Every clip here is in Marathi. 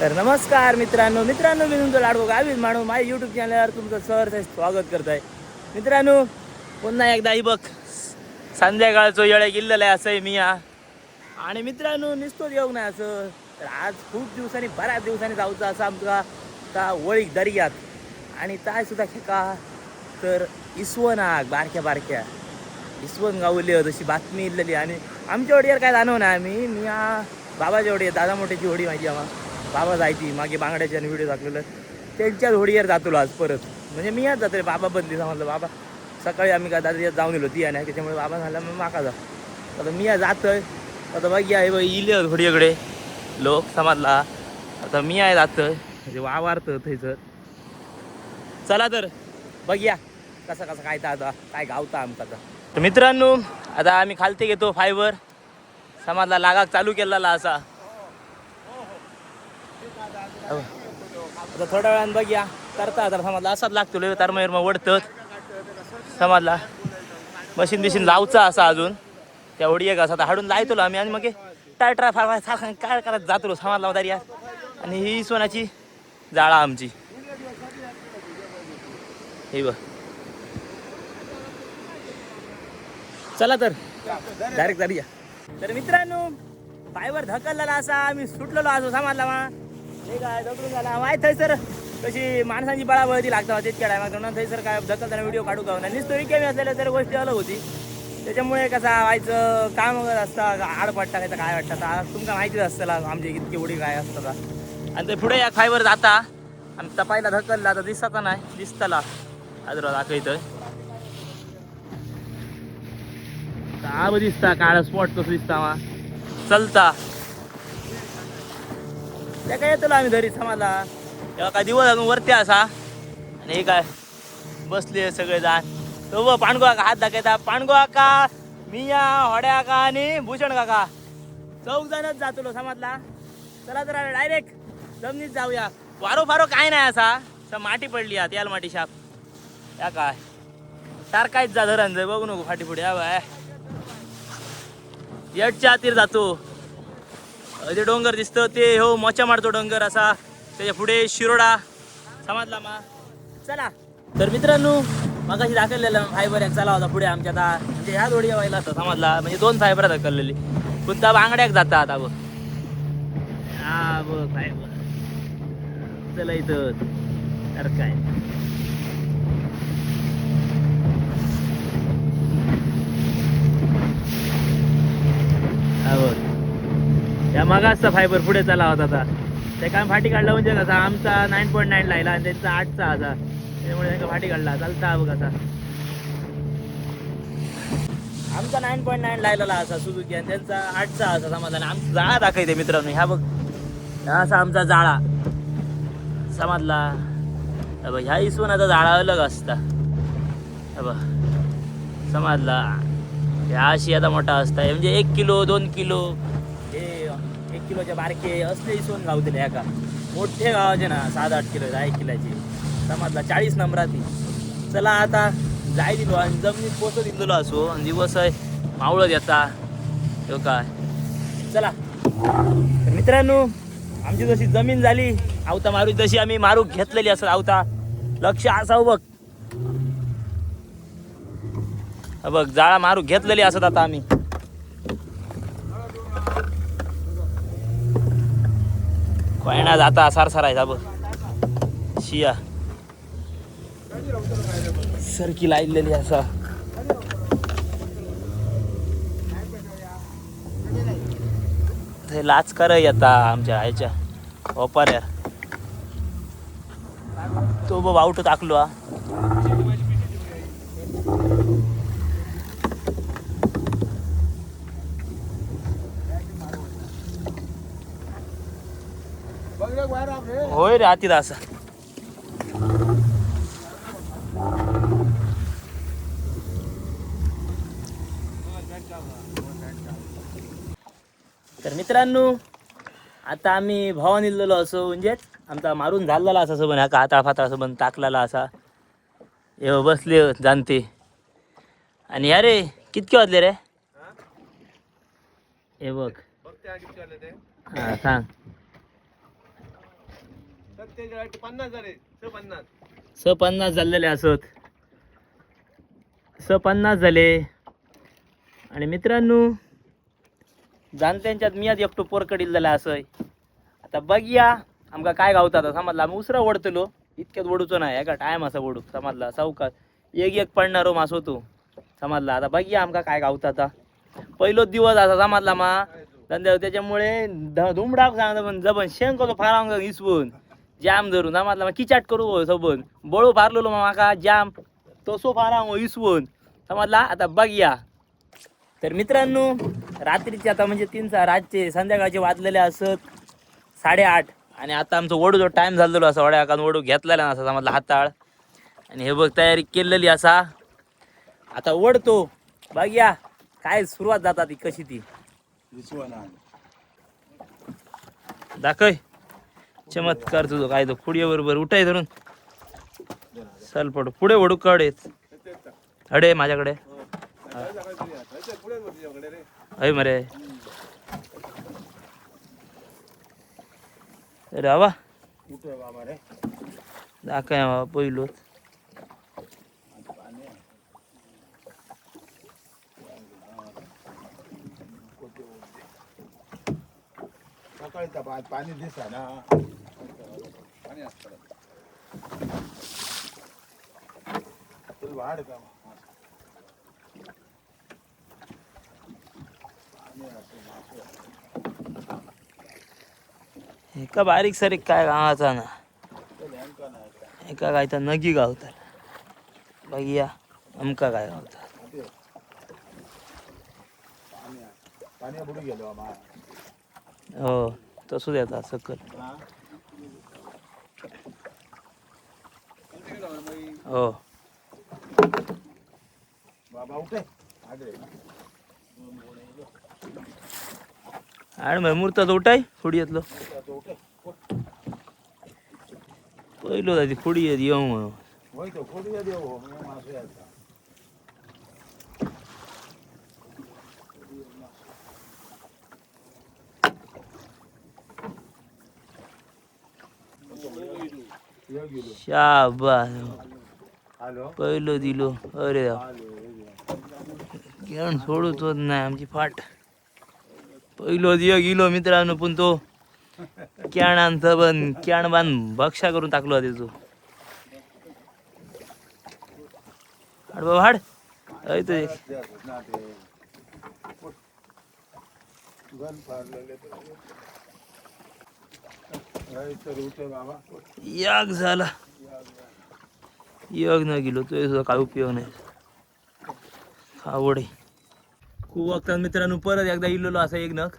तर नमस्कार मित्रांनो मित्रांनो मी तुमचं लाडको गावीत माणू माझ्या यूट्यूब चॅनलवर तुमचं सहर्ष स्वागत करत आहे मित्रांनो पुन्हा एकदा ही बघ. संध्याकाळचं येळे गेलेलं आहे असं आहे मी हा. आणि मित्रांनो निसतोच येऊ नाही असं. तर आज खूप दिवसांनी बऱ्याच दिवसांनी जाऊचं असं आमचा का वळीक दर्यात आणि ताय सुद्धा खेका तर इस्वनाग बारक्या बारक्या. इसवण गावली तशी बातमी इल्लेली आणि आमच्या वडीवर काय जाणव नाही आम्ही. मी हा बाबाच्या वडी दादा मोठ्याची होडी माहिती आम्हाला. बाबा जायची मागे बांगड्याच्या व्हिडिओ दाखवलेलं त्यांच्याच होडीवर जातो आज परत. म्हणजे मी आज जातो रे बाबा बदली समजलं बाबा सकाळी आम्ही काय दादा जाऊन गेलो ती आणि त्याच्यामुळे बाबा झाला मग माका जा. आता मी आज जातोय. आता बघ आहे बघ इले होडीकडे लोक समजला. आता मी आहे जातोय. म्हणजे वावारतं थंयसर चला तर बघूया कसं कसं काय तर आता काय गावता आमचा आता. तर मित्रांनो आता आम्ही खालते घेतो फायबर समाजला लागाक चालू केलेला असा. हो. आता थोड्या वेळानं बघूया करता तर समाजला. असाच लागतो लय तरमयर मग वडतं समाजला. मशीन बिशीन लावचा असा अजून. त्या ओढी एक असा. आता हाडून लायतो आम्ही. आणि मग टाय ट्राय फार सारखं काय करत जातो समाज लावता या आणि ही सोन्याची जाळा आमची. हे बघ. चला तर. डायरेक्ट जाऊया तर मित्रांनो पायवर धकललेला असा. आम्ही सुटलेलो असो समाजला मा. हे काय दगडून झाला. माहीत आहे सर कशी माणसांची बळाबळती लागतात तितक्या टायमात म्हणून थंयसर काय ढकलताना व्हिडिओ काढू का नाही नुसतं रिकेमी असलेल्या तर गोष्टी अलग होती. त्याच्यामुळे कसा व्हायचं काम वगैरे असतं आड पडता काय काय वाटतं? तुमका माहितीच असतं आमची इतकी उडी काय असतं आणि ते पुढे या फायबर जाता. आणि तपायला धकलला तर दिसता नाही? दिसतला आजरा दाखवतोय का दिसता काळा स्पॉट कसं दिसता मा. चलता. त्या काय येतो आम्ही घरी समाला तेव्हा काय दिवस अजून वरती असा. आणि हे काय? बसले सगळे जण तो ब पांडगो काका हात दाखवता. पांडगो काका मिया होड्या काका आणि भूषण काका. चौक जणच जातो समाजला. चला तर डायरेक्ट जमिनीत जाऊया. वारो फारो काय नाही असा. असं माटी पडली आत याल माटी शाप. या काय? टारकायच जा धरण जाय बघू नको फाटी पुढे या बाय. येटच्या आतीर जातो. अ, ते डोंगर दिसतं ते हो मोचा मारतो डोंगर असा. त्याच्या पुढे शिरोडा. समजला मा. चला. तर मित्रांनो मगाशी दाखवलेलं फायबर एक चला होता पुढे आमच्या आता. म्हणजे ह्या दोडी व्हायला होता समजला. म्हणजे दोन फायबर दाखवलेली. कोणता बांगड्याक जाता आता बघ. हा बघ फायबर. चला इथं. तर काय? हा बघ. त्या मागासचा फायबर पुढे चाला होता आता. ते काय फाटी काढला म्हणजे कसा आमचा नाईन पॉईंट नाईन लायला आणि त्यांचा आठचा असा त्यामुळे त्यांना फाटी काढला. चालता बघ आता. आमचा नाईन पॉईंट नाईन लायला असा सुजुकी आणि त्यांचा आठचा असा समाधान. आमचा जाळा दाखवते मित्रांनो ह्या बघ. असा आमचा जाळा. समजला. हा बघ ह्या इसवनाचा जाळा अलग असता. बघ. समजला. ह्या अशी आता मोठा असता. हे म्हणजे एक किलो दोन किलो. किलोचे बारके असले इसवण गावतले का मोठे गावाचे ना सात आठ किलो दहा किलोचे. समजला चाळीस नंबराती चला आता जाय दिलो आणि जमिनीत पोचत दिलेलो असो. आणि दिवस आहे मावळत येता. तो काय? चला. तर मित्रांनो आमची जशी जमीन झाली आवता मारू जशी आम्ही मारू घेतलेली असत आवता. लक्ष असावं बघ. बघ जाळा मारू घेतलेली असत आता आम्ही. कोयना जाता सार सारायचा बघ. शिया. सरकी लायलेली असा. ते लाच कर येता आमच्या ह्याच्या ओपाऱ्या तो बघ आउट टाकलो हा. होय रे आती असा. तर मित्रांनो आता आम्ही भावान इल्लेलो असो म्हणजे आमचा मारून झालेला असा पण हा हाताळ फाताळ असं पण टाकलेला असा. हे बसले जाणते. आणि ह्या रे कितके वाजले रे? हे बघ. हा सांग. पन्नास झाले स पन्नास स पन्नास झालेले असत. स पन्नास झाले. आणि मित्रांनो जाणत्यांच्यात मी आज एकटो पोरकडील झाला असय. आता बघया आमका काय गावता आता समजला आम्ही उसरा ओढतलो. इतक्यात ओढूचो नाही. एका टायम असा ओढू. समजला सावकाश एक एक पडणारो मास होतो. समजला आता बघया आमका काय गावता आता. पहिलोच दिवस असा समजला मा. त्याच्यामुळे ध- धुमडाक सांगता पण जबन शेंग होतो फारांग इसवून जाम धरून. समजला मग किचाट करू हो सबन. बळू फारलेलो मग माका जाम. तसो फारांग इसवून. समजला आता बघया तर मित्रांनो रात्रीचे आता म्हणजे तीन सा रातचे संध्याकाळचे वाजलेले असत साडेआठ. आणि आता आमचं वडू जो टाईम झालेलो असा वड्या कारण वडू घेतलेला नसा समजला हाताळ. आणि हे बघ तयारी केलेली असा. आता वडतो. बघया काय सुरुवात जातात ती कशी ती. दाखय चमत्कार तुझं. काय तो पुढे बरोबर. उठाय धरून. चल पडू. पुढे वडू कडेच अडे माझ्याकडे. अय मरे. अरे आवा बाबा दाखय पहिलो पाणी दिसा ना एका बारीक सारीक काय गावाचा ना. एका काय तर नगी गावतात. बघिया अमका काय गावतात. पाणी बुडी गेलो आम्हा हो तसू देतात सकल. हो बाबा उठे आगे आणि मग मुहूर्तात उठाय फुडी येतलो उठे पहिलो जाती फुडी येत येऊ म्हणून होय तो खोडी देव हो मी मासे यायचा यो गेलो शाबास. हॅलो. पहिलो दिलो. अरे घेऊन सोडूच होत नाही आमची फाट. पहिलो दियो गेलो मित्रांनो पण तो कॅणांचं पण कॅण बांध भक्षा करून टाकलो होता तो. हाड बाबा हाड. अय तो एक. गन फाडलेले तर उठे बाबा याग झाला. योग न गेलो तो सुद्धा काय उपयोग नाही. आवड. आहे खूप वक्तात मित्रांनो परत एकदा इल्लो असा एक नख.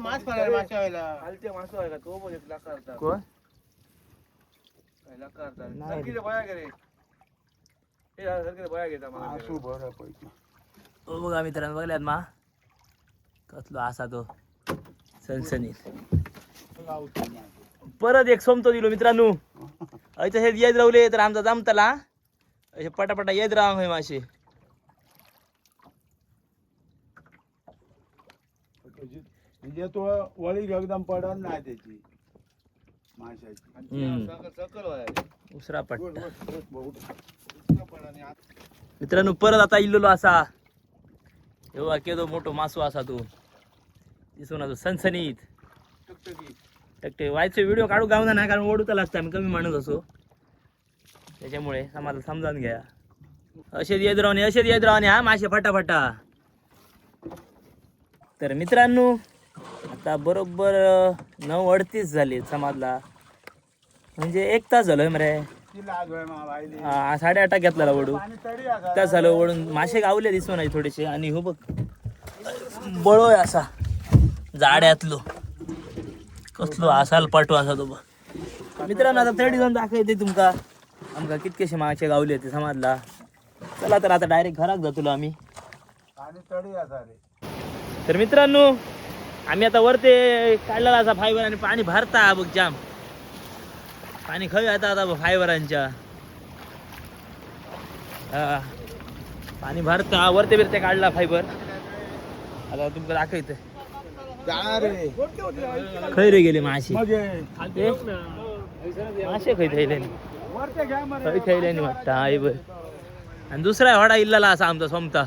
मास मास तो कोण नाही. बघा मित्रांनो बघल्यात मा. कसलो असा तो सनसनीत. परत एक सोमतो दिलो मित्रांनो. असे हे येत रावले तर आमचा जमतला. असे पटापटा येत राहा होय मासे. म्हणजे तो वळी एकदम पडत नाही त्याची. माशाची. उसरा पट्टा. मित्रांनो परत आता इल्लो असा एवढा केदो मोठो मासो असा तो. दिसून तो सनसनीत. टकटे व्हायचे व्हिडिओ काढू गावना नाही कारण ओढू तर लागतं आम्ही कमी माणूस असो. त्याच्यामुळे आम्हाला समजावून घ्या. असेच येत राहणे असेच येत राहणे हा मासे फटाफटा. तर मित्रांनो आता बरोबर नऊ अडतीस झाले समाजला. म्हणजे एक तास झालोय मरे. ती लाज होय मा बायली आ, साडेआठा घेतला ओढू पाणी तरी असा त्या झालं ओढून मासे गावले दिसू नाही थोडेसे. आणि हो बघ. बळोय असा. जाड्यातलो. कसलो असाल पाठव असा तो बघ. मित्रांनो आता थर्डी जाऊन दाखवते तुमका. आमका कितकेशे मासे गावले ते समाजला. चला तर आता डायरेक्ट घरात जातो आम्ही. तर मित्रांनो आम्ही आता वरते काढलेला असा फायबर आणि पाणी भरता बघ जाम पाणी खय आता आता फायबरांच्या. हा. पाणी भरता वरते बिरते काढला फायबर. आता तुमका दाखवते. खै रे गेले मासे मासे खै थैले. खै थैले नाही वाटतं आई बर आणि दुसरा होडा इल्लाला असा आमचा सोमता.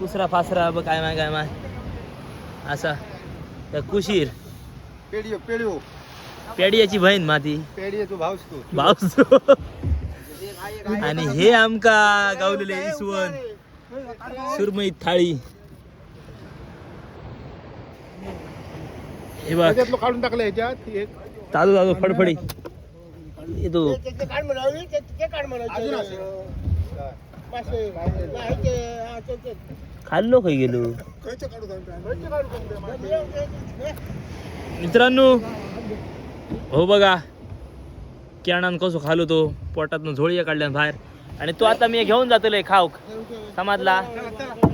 दुसरा फासरा बघ काय माय काय माय असा. त्या कुशीर. पेडियो पेडियो पेडियाची बहीण माती. तू तू आणि हे आमका गावलेले इसवण. सुरमई थाळी. हे बघ. काढून टाकलं ह्याच्यात एक. ताजू ताजू फडफडी. येतो. खाल्लो खाई गेलो? मित्रांनो हो बघा. किराणान कसो खालो तो पोटातनं झोळीया काढल्या बाहेर. आणि तो आता मी घेऊन जातोय खाऊक. समाजला.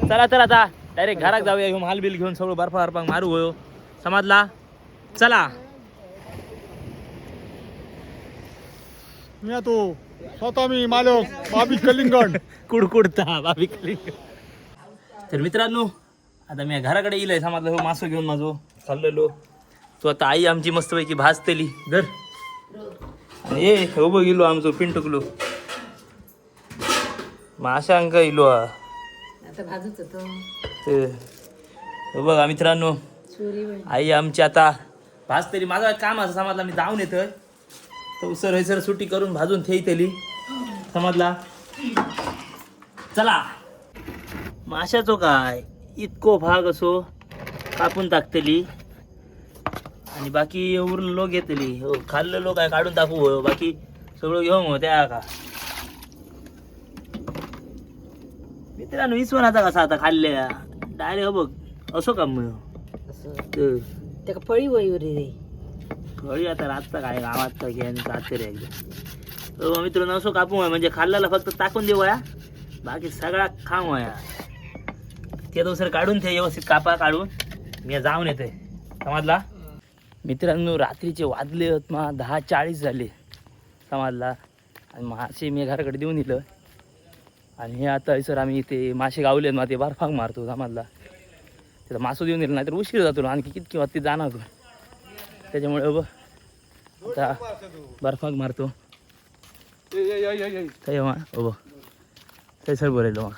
चला तर आता डायरेक्ट घरात जाऊया घेऊन हाल बिल घेऊन सगळं बर्फा बर्फा मारू होयो. समाजला. चला. मी तो स्वतः मी मालक बाबी कलिंगण कुडकुडता बाबी खाली तर मित्रांनो आता मी घराकडे येईल समाजला हो मासो घेऊन माझो. चाललेलो तो आता आई आमची मस्तपैकी भाजतेली. आणि ये हो बघ इलो आमचो पिंटुकलो. माशा अंक इलो हा. आता भाजूच होतो. ते हो बघा मित्रांनो आई आमची आता भाजतेली. माझं काम असं समाजला मी जाऊन येतोय. तर सर सर सुट्टी करून भाजून ठेवतेली समजला. चला. माशाचो काय. इतको भाग असो कापून टाकतेली. आणि बाकी उरलं लोक घेतली. हो खाल्लं लोक काय काढून टाकू हो. बाकी सगळं घेऊन हो त्या का? मित्रांनो विसवणाचा कसा आता खाल्ल्या डायरेक्ट हो बघ असो का मग? त्याका फळी वळी रे. फळी आता रातचा काय गावात काय घ्या आणि जाते रे एकदा हो मित्रांनो असो कापू आहे म्हणजे खाल्ल्याला फक्त टाकून देऊ या. बाकी सगळा खाऊ या. ते दुसरं काढून ते व्यवस्थित कापा काढून. मी जाऊन येते. समजला? मित्रांनो रात्रीचे वाजले होत मा दहा चाळीस झाले समाजला. आणि मासे मी घराकडे देऊन दिलं. आणि हे आता सर आम्ही इथे मासे गावले मा ते बारफाग मारतो समाजला. तिथं मासू देऊन दिलं नाही तर उशीर जातो आणखी कितकी वाजते जाणार. तो त्याच्यामुळे बघ आता बर्फाग मारतो. काय मग सर बोलायलो मग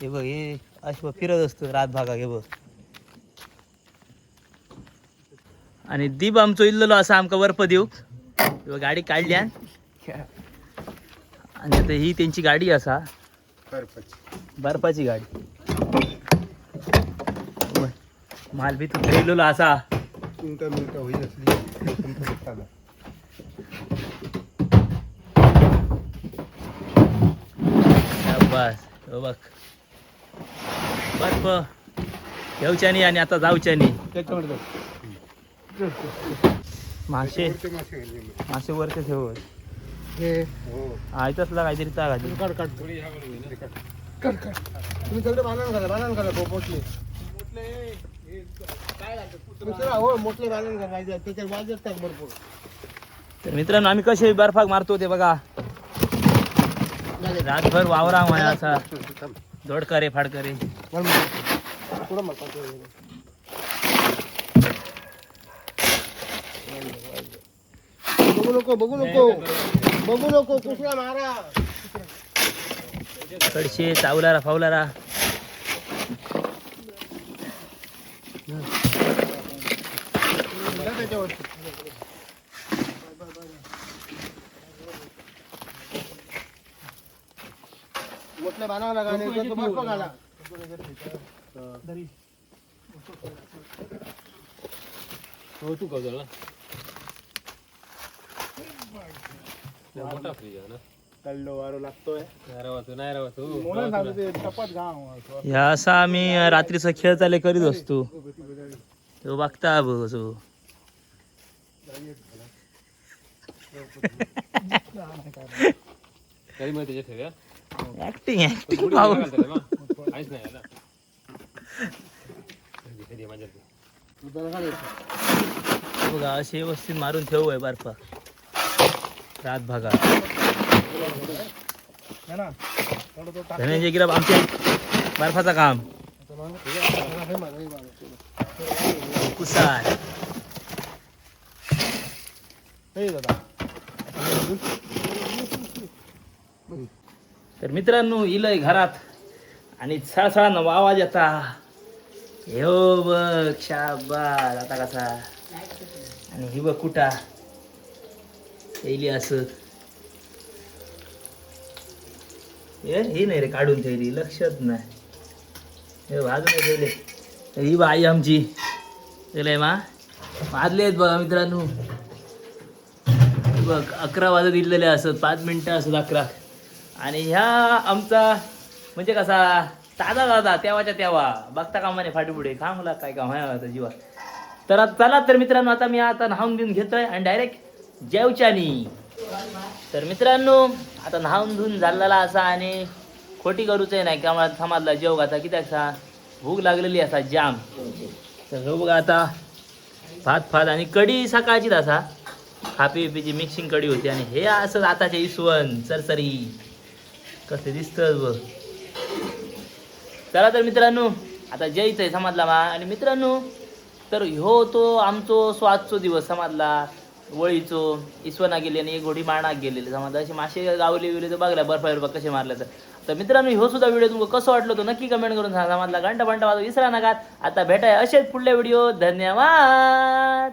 हे बघ हे अशी फिरत असतो रात भागा हे बघ. आणि दीप आमचो इल्लो असा आमका बर्फ देऊ. गाडी काढल्यान आणि. आता ही त्यांची गाडी असा. बर्फाची गाडी. माल बी तू ठेवलेलो असा. मिनिटं मिनिटं होईल असली बस बघ. बर्फ. घेऊच्यानी आणि आता जाऊच्यानी. त्याच्यामध्ये मासे. मासे वरचे ठेव. आयतसला काहीतरी ता घाली काढ काढ. काढ काढ. तुम्ही सगळे बांधून घाला बांधून घाला भाऊ, मोठले दुसरा हो मोठले बांधून घाला त्याच्यात वाज असतात भरपूर. तर मित्रांनो आम्ही कसे बर्फाक मारतो ते बघा. रातभर वावरा माया असा. दोडकारे फाडकरे पुढं मग बघू नको बघू नको. बघू नको कुठला मारा कडशे चावलारा फावलारा. बर्फ घाला हो तू का झाला मोठा फ्रीज आहे ना? कल्लो वारो लागतोय. नाही रावा तू नाही रावा तू. म्हणून सांगतो ते चपात गाव ह्या असा आम्ही रात्रीचा खेळ चाले करीत असतो. तो बघता बघ असो. तरी मग त्याच्या ठेव्या? ऍक्टिंग ऍक्टिंग भाऊ. काहीच नाही आला कधी माझ्या बघा असे व्यवस्थित मारून ठेवू आहे बर्फा. रात भागा. धनंजय गिराब बर्फाचं काम. हे हे हे. कुसार हे तर मित्रांनो इलय घरात आणि सळसळानं आवाज येता. हो बघ शाबास. आता कसा? आणि ही बघ कुठा? येईल असत हे हे नाही रे काढून ठेवली लक्षात नाही. हे भाजून ही बा आई आमची गेलंय मा वाजले आहेत बघा मित्रांनो. बघ अकरा वाजत दिलेले असत पाच मिनटं असत अकरा. आणि ह्या आमचा म्हणजे कसा ताजा दादा तेव्हाच्या तेव्हा. बघता कामाने फाटीपुढे. का मला काय काम आहे आता जीवा तर चला तर मित्रांनो आता मी आता न्हावून घेऊन घेतोय आणि डायरेक्ट जेवच्यानी. तर मित्रांनो आता न्हावून धुवून झालेला असा आणि खोटी करूच नाही का मला समाजला जेव घाता कित्याक सा भूक लागलेली असा जाम. तर हो बघा आता भात फात आणि कढी सकाळचीच असा खापी पिपीची मिक्सिंग कढी होती आणि हे असं आताचे इसवण सरसरी. कसं दिसतं बघ. चला तर मित्रांनो आता जयचं आहे समाजला मा. आणि मित्रांनो तर ह्यो तो आमचो स्वादचो दिवस समाजला. वळीचो इसवना गेली आणि एक घोडी मारणाक गेलेली. समजा अशी मासे गावले बिवले तर बघला बर्फा बिर्फा कसे मारले तर. तर मित्रांनो हो सुद्धा व्हिडिओ तुमका कसं वाटलं तो नक्की कमेंट करून सांगा. समाजला घंटा बंटा वाजवा विसरा नका आता भेटाय असेच पुढले व्हिडिओ धन्यवाद!